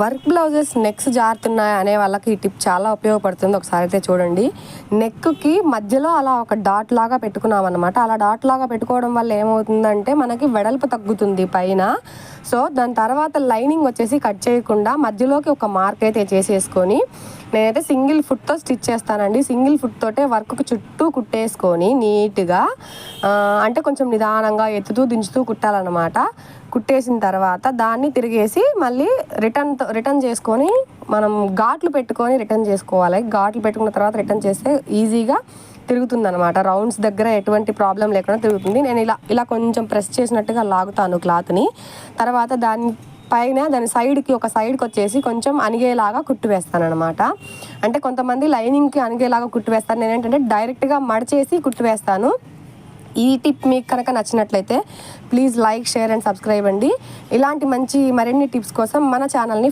Work blouses next జారుతున్నాయి అనే వాళ్ళకి ఈ టిప్ చాలా ఉపయోగపడుతుంది. ఒకసారి అయితే చూడండి. నెక్కి మధ్యలో అలా ఒక డాట్ లాగా పెట్టుకున్నాం అనమాట అలా డాట్ లాగా పెట్టుకోవడం వల్ల ఏమవుతుందంటే మనకి వెడల్పు తగ్గుతుంది పైన. సో దాని తర్వాత లైనింగ్ వచ్చేసి కట్ చేయకుండా మధ్యలోకి ఒక మార్క్ అయితే చేసేసుకొని నేనైతే సింగిల్ ఫుట్తో స్టిచ్ చేస్తానండి. సింగిల్ ఫుట్ తోటే వర్క్కి చుట్టూ కుట్టేసుకొని నీట్గా అంటే కొంచెం నిదానంగా ఎత్తుతూ దించుతూ కుట్టాలన్నమాట. కుట్టేసిన తర్వాత దాన్ని తిరిగేసి మళ్ళీ రిటర్న్ రిటర్న్ చేసుకొని మనం ఘాట్లు పెట్టుకొని రిటర్న్ చేసుకోవాలి. ఘాట్లు పెట్టుకున్న తర్వాత రిటర్న్ చేస్తే ఈజీగా తిరుగుతుంది అనమాట రౌండ్స్ దగ్గర ఎటువంటి ప్రాబ్లం లేకుండా తిరుగుతుంది. నేను ఇలా ఇలా కొంచెం ప్రెస్ చేసినట్టుగా లాగుతాను క్లాత్ని. తర్వాత దాన్ని పైన దాని సైడ్కి ఒక సైడ్కి వచ్చేసి కొంచెం అనిగేలాగా కుట్టు వేస్తాను అనమాట అంటే కొంతమంది లైనింగ్కి అనిగేలాగా కుట్టు వేస్తాను నేను ఏంటంటే డైరెక్ట్గా మడిచేసి కుట్టు వేస్తాను. ఈ టిప్ మీకు కనుక నచ్చినట్లయితే please like share and subscribe అండి. ఇలాంటి మంచి మరిన్ని టిప్స్ కోసం మన ఛానల్ని